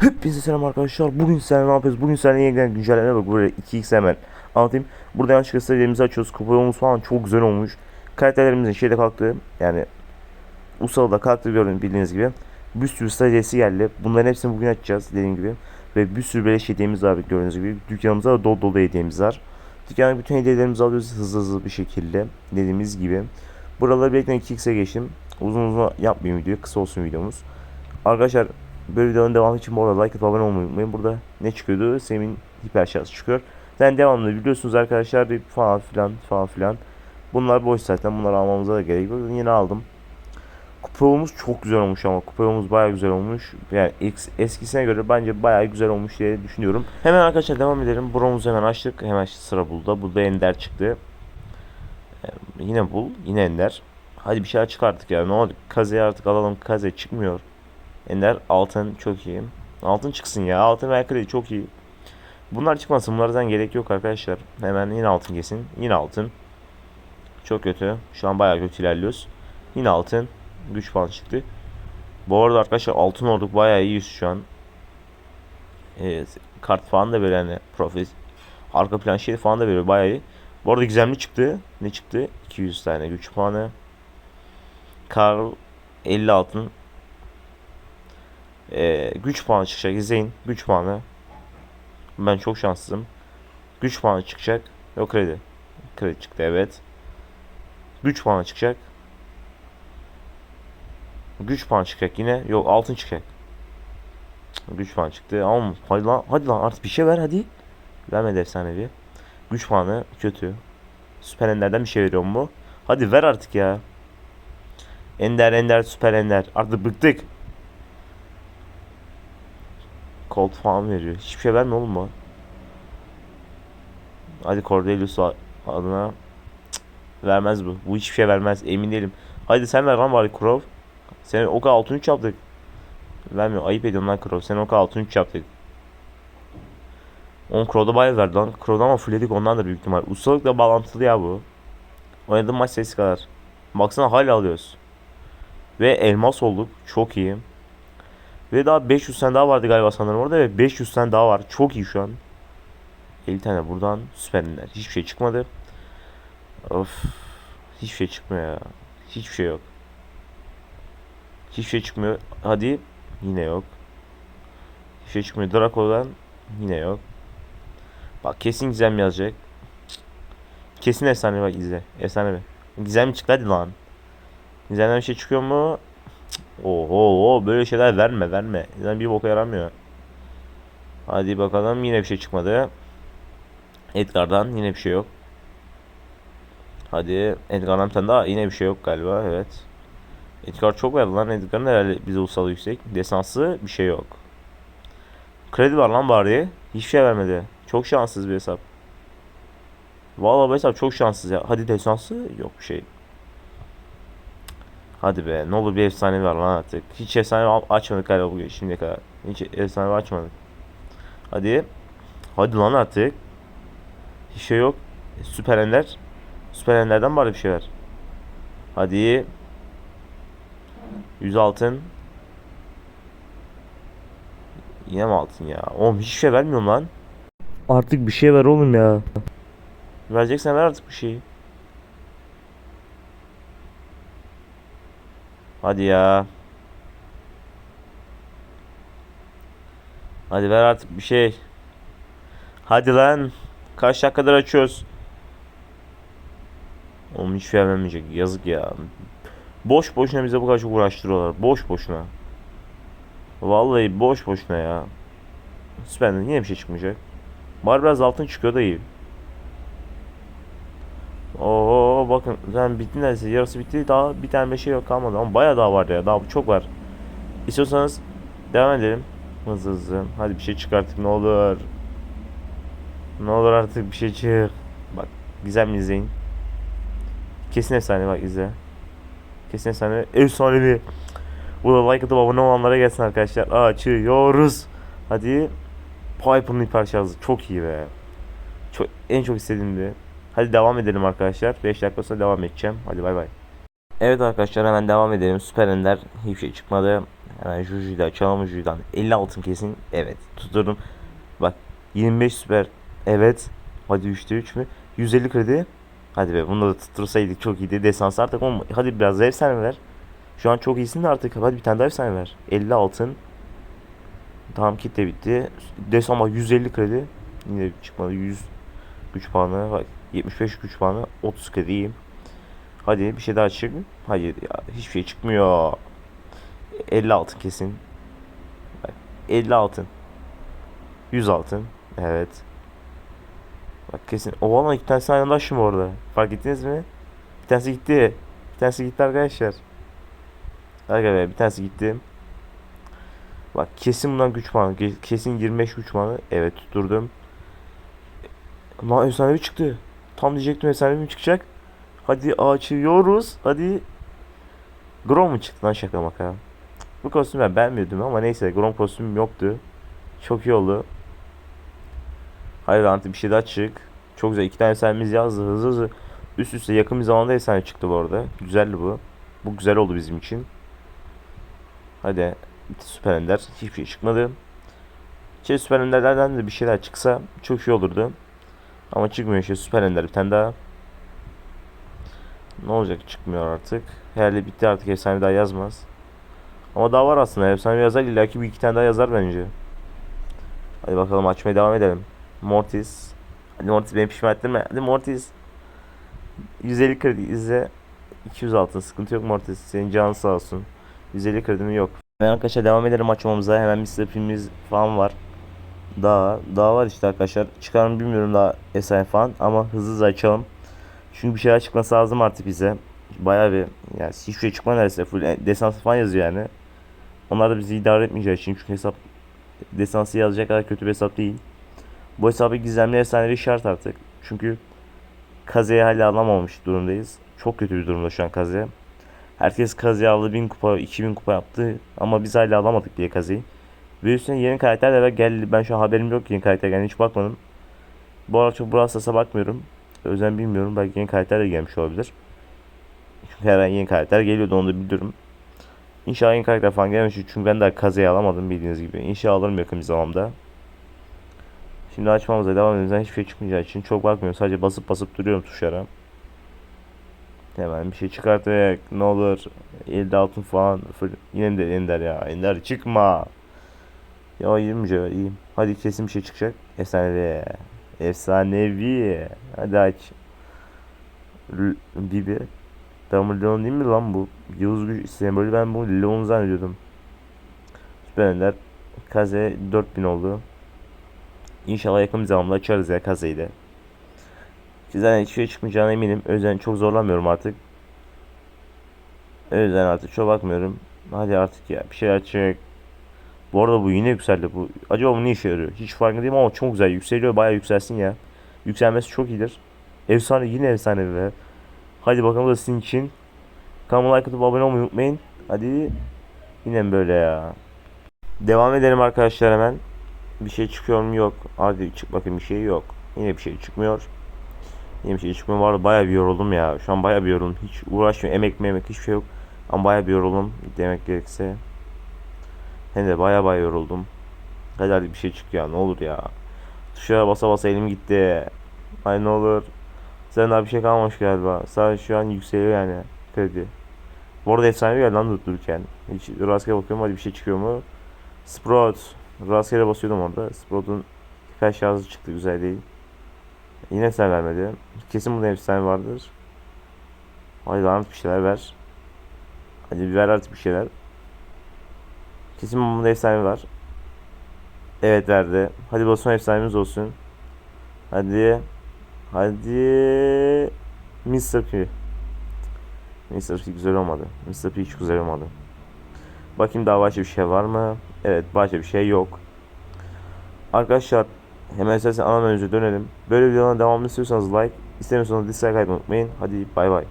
Hepinize selam arkadaşlar. Bugün sizlerle ne yapıyoruz? Bugün sizlerle yeniden güncelleme bak buraya 2x hemen anlatayım. Burada yanlışlıkla sitelerimizi açıyoruz. Kupa yolumuz falan çok güzel olmuş. Karakterlerimizin şeyde kalktı. Yani Usalı da kalktı gördüğünüz bildiğiniz gibi. Bir sürü stajyesi geldi. Bunların hepsini bugün açacağız dediğim gibi. Ve bir sürü beleş hediyemiz var gördüğünüz gibi. Dükkanımıza da dolu dolu hediyemiz var. Dükkana bütün hediyelerimizi alıyoruz hızlı hızlı bir şekilde. Dediğimiz gibi. Buraları birlikte 2x'e geçtim. Uzun uzun yapmayayım videoyu. Kısa olsun videomuz. Arkadaşlar böyle videonun devamı için bu arada like atıp abone olmayı unutmayın. Burada ne çıkıyordu? Semin hiper çıkıyor. Yani devamlı biliyorsunuz arkadaşlar bir falan filan falan filan. Bunlar boş zaten. Bunları almamıza da gerek yok. Yine aldım. Kupa yolumuz çok güzel olmuş ama kupa yolumuz baya güzel olmuş. Yani eskisine göre bence baya güzel olmuş diye düşünüyorum. Hemen arkadaşlar devam edelim. Bronz hemen açtık. Hemen sıra buldu. Burada Ender çıktı. Yine bul. Yine Ender. Hadi bir şeyler çıkarttık ya. Ne oldu? Kaze'yi artık alalım. Kaze çıkmıyor. Ender altın çok iyi. Altın çıksın ya. Altın ve kredi çok iyi. Bunlar çıkmasın. Bunlardan gerek yok arkadaşlar. Hemen yine altın kesin. Yine altın. Çok kötü. Şu an bayağı kötü ilerliyoruz. Yine altın. Güç puan çıktı. Bu arada arkadaşlar altın olduk. Bayağı iyiyiz şu an. Evet, kart falan da böyle hani profil arka plan şey falan da veriyor bayağı iyi. Bu arada gizemli çıktı. Ne çıktı? 200 tane güç puanı. Karl 50 altın. Ee, güç puanı çıkacak. İzleyin. Güç puanı. Ben çok şanssızım. Güç puanı çıkacak. Yok kredi. Kredi çıktı evet. Güç puanı çıkacak. Güç puanı çıkacak yine. Yok altın çıkacak. Güç puanı çıktı. Ama hadi lan, hadi lan artık bir şey ver hadi. Vermedi efsanevi. Güç puanı kötü. Süper Ender'den bir şey veriyor mu? Hadi ver artık ya. Ender Ender Süper Ender. Artık bıktık. Colt falan veriyor. Hiçbir şey vermiyor oğlum bu. Hadi Cordelius adına Cık, vermez bu. Bu hiçbir şey vermez. Emin değilim. Hadi sen ver lan bari Crow. Sen o kadar altın 3 yaptık. Vermiyor. Ayıp ediyorum lan Crow. Sen o kadar altın 3 yaptık. On Crow'da bayağı verdi lan. Crow'da ama fullledik ondandır büyük ihtimal. Ustalıkla bağlantılı ya bu. Oynadığım maç sayısı kadar. Baksana hala alıyoruz. Ve elmas olduk. Çok iyi. Ve daha 500 tane daha vardı galiba sanırım orada ve 500 tane daha var. Çok iyi şu an. 50 tane buradan süperler. Hiçbir şey çıkmadı. Of. Hiçbir şey çıkmıyor ya. Hiçbir şey yok. Hiçbir şey çıkmıyor. Hadi. Yine yok. Hiçbir şey çıkmıyor. Draco'dan yine yok. Bak kesin Gizem yazacak. Kesin efsane bak izle. Efsane mi? Gizem çıktı hadi lan. Gizemden bir şey çıkıyor mu? Oho böyle şeyler verme verme. Gizem bir boka yaramıyor. Hadi bakalım yine bir şey çıkmadı. Edgar'dan yine bir şey yok. Hadi Edgar'dan bir daha yine bir şey yok galiba evet. Edgar çok verdi lan Edgar'ın herhalde bize ulusal yüksek. Desansı bir şey yok. Kredi var lan bari. Hiçbir şey vermedi. Çok şanssız bir hesap. Vallahi bu hesap çok şanssız ya. Hadi desansı yok bir şey. Hadi be ne olur bir efsane ver lan artık. Hiç efsane açmadık galiba bugün şimdiye kadar. Hiç efsane açmadık. Hadi. Hadi lan artık. Hiçbir şey yok. E, Süper Ender. Süper Ender'den bari bir şey ver. Hadi. 100 altın. Yine mi altın ya? Oğlum hiçbir şey vermiyorum lan. Artık bir şey ver oğlum ya. Vereceksen ver artık bir şey. Hadi ya. Hadi ver artık bir şey. Hadi lan. Kaç dakikadır açıyoruz. Oğlum hiç vermeyecek. Yazık ya. Boş boşuna bize bu kadar çok uğraştırıyorlar. Boş boşuna. Vallahi boş boşuna ya. Süperden yine bir şey çıkmayacak. Bari biraz altın çıkıyor da iyi. Oo bakın zaten bitti neredeyse yarısı bitti daha bir tane bir şey yok kalmadı ama bayağı daha var ya daha çok var. İstiyorsanız devam edelim. Hızlı hızlı. Hadi bir şey çıkarttık ne olur. Ne olur artık bir şey çık. Bak güzel izleyin. Kesin efsane bak izle. Kesin efsane. Efsanevi. Bu da like atıp abone olanlara gelsin arkadaşlar. Açıyoruz. Hadi. Piper'ın hiper şarjı çok iyi be. Çok, en çok istediğimdi. Hadi devam edelim arkadaşlar. 5 dakika sonra devam edeceğim. Hadi bay bay. Evet arkadaşlar hemen devam edelim. Süper Ender hiçbir şey çıkmadı. Hemen Juju'yu da açalım Juju'dan. 50 altın kesin. Evet. Tutturdum. Bak 25 süper. Evet. Hadi 3'te 3 mü? 150 kredi. Hadi be bunu da tuttursaydık çok iyiydi. Desans artık oğlum. Hadi biraz da efsane ver. Şu an çok iyisin de artık. Hadi bir tane daha efsane ver. 50 altın. Tamam kit de bitti. Desan bak 150 kredi. Yine çıkmadı 100 güç puanı. Bak 75 güç puanı. 30 kredi iyiyim. Hadi bir şey daha çık. Hayır ya hiçbir şey çıkmıyor. 50 altın kesin. Bak 50 altın. 100 altın. Evet. Bak kesin. O valla iki tanesi aynı anda orada. Fark ettiniz mi? Bir tanesi gitti. Bir tanesi gitti arkadaşlar. Arkadaşlar bir tanesi gitti. Bak kesin bundan güç puanı. Ke- Kesin 25 güç puanı. Evet tutturdum. Lan efsanevi çıktı. Tam diyecektim efsanevi mi çıkacak? Hadi açıyoruz. Hadi. Grom mu çıktı lan şaka maka? Bu kostümü ben beğenmiyordum ama neyse Grom kostümüm yoktu. Çok iyi oldu. Hayır Anti bir şey daha çık. Çok güzel. iki tane efsanemiz yazdı hızlı hızlı. Üst üste yakın bir zamanda efsane çıktı bu arada. Güzeldi bu. Bu güzel oldu bizim için. Hadi. Süper Ender. Hiçbir şey çıkmadı. Şey Süper Ender'lerden de bir şeyler çıksa çok iyi olurdu. Ama çıkmıyor işte Süper Ender bir tane daha. Ne olacak çıkmıyor artık. Herhalde bitti artık efsane daha yazmaz. Ama daha var aslında efsane yazar illaki bir iki tane daha yazar bence. Hadi bakalım açmaya devam edelim. Mortis. Hadi Mortis beni pişman ettirme. Hadi Mortis. 150 kredi izle. 200 altın sıkıntı yok Mortis. Senin canın sağ olsun. 150 kredim yok. Ben arkadaşlar devam edelim açmamıza. Hemen bir filmimiz falan var. Daha daha var işte arkadaşlar. Çıkar bilmiyorum daha efsane falan ama hızlı hızlı açalım. Çünkü bir şeyler çıkması lazım artık bize. Bayağı bir yani hiçbir şey çıkmadı neredeyse. Full e, desans falan yazıyor yani. Onlar da bizi idare etmeyeceği için çünkü hesap desansı yazacak kadar kötü bir hesap değil. Bu hesabı gizemli efsanevi şart artık. Çünkü Kaze'yi hala alamamış durumdayız. Çok kötü bir durumda şu an Kaze. Herkes Kaze'yi aldı 1000 kupa 2000 kupa yaptı ama biz hala alamadık diye Kaze'yi. Ve üstüne yeni karakterler de geldi. Ben şu an haberim yok yeni karakter geldi hiç bakmadım. Bu arada çok Brawl bakmıyorum. Yüzden bilmiyorum. Belki yeni karakter de gelmiş olabilir. Çünkü her an yeni karakter geliyordu onu da biliyorum. İnşallah yeni karakter falan gelmiş. Çünkü ben daha Kaze'yi alamadım bildiğiniz gibi. İnşallah alırım yakın bir zamanda. Şimdi açmamıza devam ediyoruz. Hiçbir şey çıkmayacağı için çok bakmıyorum. Sadece basıp basıp duruyorum tuşlara. Hemen bir şey çıkartacak. Ne olur. Elde altın falan. Yine de Ender ya. Ender çıkma. Ya 20 cevher iyiyim. Hadi kesin bir şey çıkacak. Efsanevi. Efsanevi. Hadi aç. Bibi. Tamam Leon değil mi lan bu? Yıldız güç sembolü ben bu Leon zannediyordum. Süper Ender. Kaze 4000 oldu. İnşallah yakın bir zamanda açarız ya Kaze'yi de. Sizden hiçbir şey çıkmayacağına eminim. O yüzden çok zorlamıyorum artık. O yüzden artık çok bakmıyorum. Hadi artık ya bir şey açacak. Bu arada bu yine yükseldi bu. Acaba bu ne işe yarıyor? Hiç farkında değilim ama çok güzel yükseliyor. Bayağı yükselsin ya. Yükselmesi çok iyidir. Efsane yine efsane be. Hadi bakalım da sizin için. Kanalıma like atıp abone olmayı unutmayın. Hadi yine mi böyle ya? Devam edelim arkadaşlar hemen. Bir şey çıkıyor mu? Yok. Hadi çık bakayım bir şey yok. Yine bir şey çıkmıyor. Yine bir şey çıkmıyor. Var bayağı bir yoruldum ya. Şu an bayağı bir yoruldum. Hiç uğraşmıyorum. Emek memek hiçbir şey yok. Ama bayağı bir yoruldum. Demek gerekirse. Hem de bayağı bayağı yoruldum. Hadi hadi bir şey çık ya. Ne olur ya. Tuşlara basa basa elim gitti. Ay ne olur. Sen daha bir şey kalmamış galiba. Sadece şu an yükseliyor yani. Kredi. Bu arada efsane bir yer lan dururken. Hiç rastgele bakıyorum hadi bir şey çıkıyor mu? Sprout. Rastgele basıyordum orada. Sprout'un birkaç şarjı çıktı güzel değil. Yine sen vermedi. Kesin bunda efsane vardır. Hadi lan bir şeyler ver. Hadi bir ver artık bir şeyler. Kesin bunda efsane var. Evet verdi. Hadi bu son efsanemiz olsun. Hadi. Hadi. Mr. P. Mr. P güzel olmadı. Mr. P hiç güzel olmadı. Bakayım daha başka bir şey var mı? Evet başka bir şey yok. Arkadaşlar hemen istersen ana menümüze dönelim. Böyle videoların devamını istiyorsanız like, istemiyorsanız dislike atmayı unutmayın. Hadi bay bay.